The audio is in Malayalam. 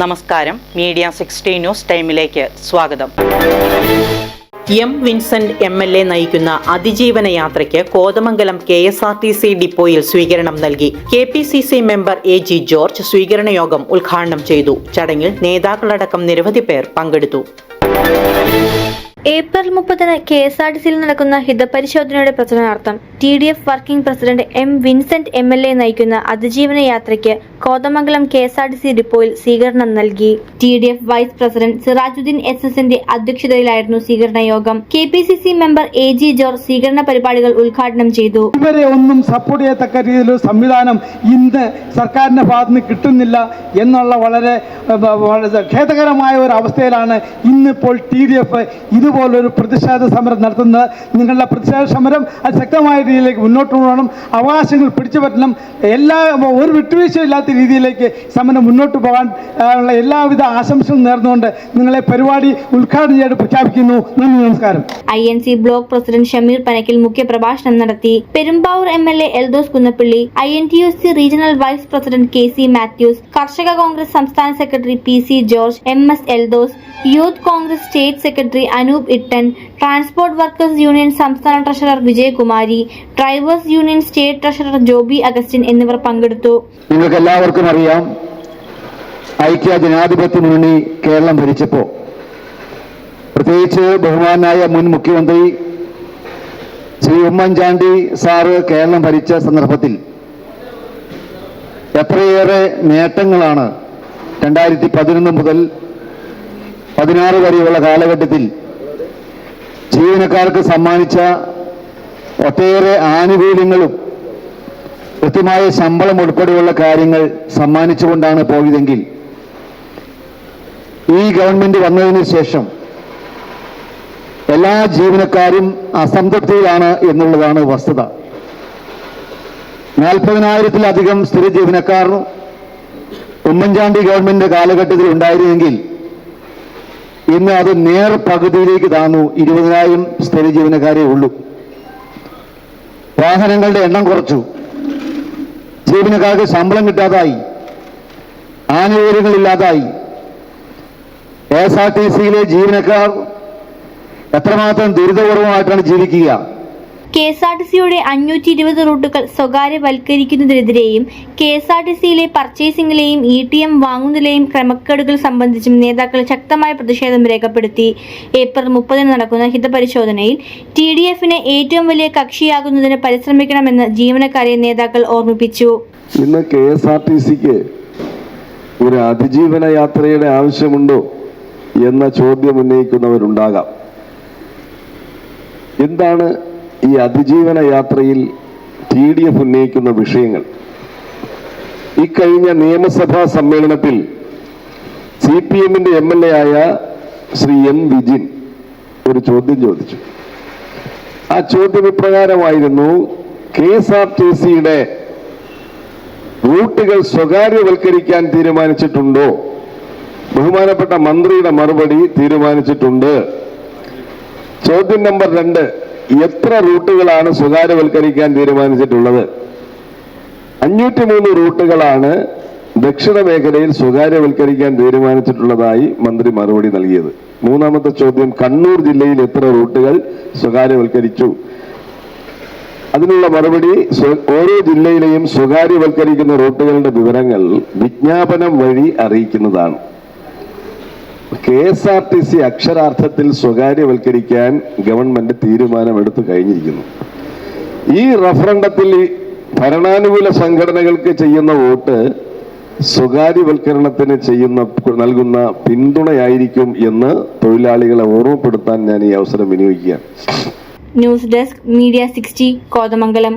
നമസ്കാരം. മീഡിയ സിക്സ്റ്റി ന്യൂസ് ടൈമിലേക്ക് സ്വാഗതം. M Vincent M L A നയിക്കുന്ന അതിജീവന യാത്രയ്ക്ക് Kothamangalam K S R T C ഡിപ്പോയിൽ സ്വീകരണം നൽകി. K P C C member A G George സ്വീകരണ യോഗം ഉദ്ഘാടനം ചെയ്തു. ചടങ്ങിൽ നേതാക്കളടക്കം നിരവധി പേർ പങ്കെടുത്തു. ഏപ്രിൽ മുപ്പതിന് കെ എസ് ആർ ടി സിയിൽ നടക്കുന്ന ഹിതപരിശോധനയുടെ പ്രചരണാർത്ഥം T D F working president M Vincent M L A നയിക്കുന്ന അതിജീവന യാത്രയ്ക്ക് Kothamangalam K S R T C ഡിപ്പോയിൽ സ്വീകരണം നൽകി. T D F vice president Sirajuddin S എസിന്റെ അധ്യക്ഷതയിലായിരുന്നു സ്വീകരണ യോഗം. K P C C member A G George സ്വീകരണ പരിപാടികൾ ഉദ്ഘാടനം ചെയ്തു. ഇവരെ ഒന്നും സപ്പോർട്ട് ചെയ്യത്തക്ക രീതിയിലൊരു സംവിധാനം ഇന്ന് സർക്കാരിന്റെ ഭാഗത്ത് നിന്ന് കിട്ടുന്നില്ല എന്നുള്ള വളരെ ഖേദകരമായ ഒരു അവസ്ഥയിലാണ് ഇന്നിപ്പോൾ ടി ഡി എഫ് ഇതുപോലൊരു പ്രതിഷേധ സമരം നടത്തുന്നത് നിങ്ങളുടെ പ്രതിഷേധ സമരം അത് ശക്തമായ രീതിയിലേക്ക് മുന്നോട്ട് പോകണം അവകാശങ്ങൾ പിടിച്ചു പറ്റണം. എല്ലാ ഒരു വിട്ടുവീഴ്ചയില്ലാത്ത രീതിയിലേക്ക് സമരം മുന്നോട്ട് പോകാൻ ഉള്ള എല്ലാവിധ ആശംസകളും നേർന്നുകൊണ്ട് നിങ്ങളെ പരിപാടി ഉദ്ഘാടനം ചെയ്ത് പ്രഖ്യാപിക്കുന്നു. നന്ദി നമസ്കാരം. I N C block president Shameer Panakkil മുഖ്യപ്രഭാഷണം നടത്തി. Perumbavoor M L A Eldhose Kunnappilly I N T U C regional vice president K C Mathews കർഷക കോൺഗ്രസ് സംസ്ഥാന secretary P C George M S Eldhose youth Congress state secretary Anoop Ittan transport workers union സംസ്ഥാന treasurer Vijayakumari drivers union state treasurer Joby Augustine എന്നിവർ പങ്കെടുത്തു. നിങ്ങൾക്ക് എല്ലാവർക്കും അറിയാം ഐക്യ ജനാധിപത്യ മുന്നണി കേരളം ഭരിച്ചപ്പോ. പ്രത്യേകിച്ച് ബഹുമാനായ മുൻ മുഖ്യമന്ത്രി ശ്രീ ഉമ്മൻചാണ്ടി സാറ് കേരളം ഭരിച്ച സന്ദർഭത്തിൽ എത്രയേറെ നേട്ടങ്ങളാണ് രണ്ടായിരത്തി പതിനൊന്ന് മുതൽ പതിനാറ് വരെയുള്ള കാലഘട്ടത്തിൽ ജീവനക്കാർക്ക് സമ്മാനിച്ച ഒട്ടേറെ ആനുകൂല്യങ്ങളും കൃത്യമായ ശമ്പളം ഉൾപ്പെടെയുള്ള കാര്യങ്ങൾ സമ്മാനിച്ചുകൊണ്ടാണ് പോയതെങ്കിൽ ഈ ഗവൺമെന്റ് വന്നതിന് ശേഷം എല്ലാ ജീവനക്കാരും അസംതൃപ്തിയിലാണ് എന്നുള്ളതാണ് വസ്തുത. നാൽപ്പതിനായിരത്തിലധികം സ്ഥിര ജീവനക്കാർ ഉമ്മൻചാണ്ടി ഗവൺമെന്റ് കാലഘട്ടത്തിൽ ഉണ്ടായിരുന്നെങ്കിൽ ഇന്ന് അത് നേർ പകുതിയിലേക്ക് താന്നു. ഇരുപതിനായിരം സ്ഥിര ജീവനക്കാരെ ഉള്ളൂ. വാഹനങ്ങളുടെ എണ്ണം കുറച്ചു. ജീവനക്കാർക്ക് ശമ്പളം കിട്ടാതായി. ആനുകൂല്യങ്ങളില്ലാതായി. എസ് ആർ ടി സിയിലെ ജീവനക്കാർ എത്രമാത്രം ദുരിതപൂർവമായിട്ടാണ് ജീവിക്കുക? കെ എസ് ആർ ടി സിയുടെ അഞ്ഞൂറ്റി ഇരുപത് റൂട്ടുകൾ സ്വകാര്യവൽക്കരിക്കുന്നതിനെതിരെയും കെ എസ് ആർ ടി സിയിലെ പർച്ചേസിംഗിലെയും ഇ ടി എം വാങ്ങുന്നതിലെയും ക്രമക്കേടുകൾ സംബന്ധിച്ചും നേതാക്കൾ ശക്തമായ പ്രതിഷേധം രേഖപ്പെടുത്തി. ഏപ്രിൽ മുപ്പതിന് നടക്കുന്ന ഹിതപരിശോധനയിൽ ടി ഡി എഫിന് ഏറ്റവും വലിയ കക്ഷിയാകുന്നതിന് പരിശ്രമിക്കണമെന്ന് ജീവനക്കാരെ നേതാക്കൾ ഓർമ്മിപ്പിച്ചു. ഇന്ന് കെ എസ് ആർ ടി സിക്ക് ഒരു അതിജീവന യാത്രയുടെ ആവശ്യമുണ്ടോ എന്ന ചോദ്യം ഉന്നയിക്കുന്നവരുണ്ടാകാം. എന്താണ് ഈ അതിജീവന യാത്രയിൽ ടി ഡി എഫ് ഉന്നയിക്കുന്ന വിഷയങ്ങൾ. ഇക്കഴിഞ്ഞ നിയമസഭാ സമ്മേളനത്തിൽ സി പി എമ്മിന്റെ എം എൽ എ ആയ ശ്രീ എം വിജിൻ ഒരു ചോദ്യം ചോദിച്ചു. ആ ചോദ്യം ഇപ്രകാരമായിരുന്നു കെ എസ് ആർ ടി സിയുടെ റൂട്ടുകൾ സ്വകാര്യവൽക്കരിക്കാൻ തീരുമാനിച്ചിട്ടുണ്ടോ? ബഹുമാനപ്പെട്ട മന്ത്രിയുടെ മറുപടി തീരുമാനിച്ചിട്ടുണ്ട്. ചോദ്യം നമ്പർ രണ്ട് എത്ര റൂട്ടുകളാണ് സ്വകാര്യവൽക്കരിക്കാൻ തീരുമാനിച്ചിട്ടുള്ളത്? അഞ്ഞൂറ്റി മൂന്ന് റൂട്ടുകളാണ് ദക്ഷിണ മേഖലയിൽ സ്വകാര്യവൽക്കരിക്കാൻ തീരുമാനിച്ചിട്ടുള്ളതായി മന്ത്രി മറുപടി നൽകിയത്. മൂന്നാമത്തെ ചോദ്യം കണ്ണൂർ ജില്ലയിൽ എത്ര റൂട്ടുകൾ സ്വകാര്യവൽക്കരിച്ചു? അതിനുള്ള മറുപടി ഓരോ ജില്ലയിലെയും സ്വകാര്യവൽക്കരിക്കുന്ന റൂട്ടുകളുടെ വിവരങ്ങൾ വിജ്ഞാപനം വഴി അറിയിക്കുന്നതാണ്. K S R T C അക്ഷരാർത്ഥത്തിൽ സ്വകാര്യവൽക്കരിക്കാൻ ഗവൺമെന്റ് തീരുമാനമെടുത്തു കഴിഞ്ഞിരിക്കുന്നു. ഈ റഫറണ്ടത്തിൽ ഭരണാനുകൂല സംഘടനകൾക്ക് ചെയ്യുന്ന വോട്ട് സ്വകാര്യവൽക്കരണത്തിന് ചെയ്യുന്ന നൽകുന്ന പിന്തുണയായിരിക്കും എന്ന് തൊഴിലാളികളെ ഓർമ്മപ്പെടുത്താൻ ഞാൻ ഈ അവസരം വിനിയോഗിക്കുകയാണ്. News desk media sixty Kothamangalam.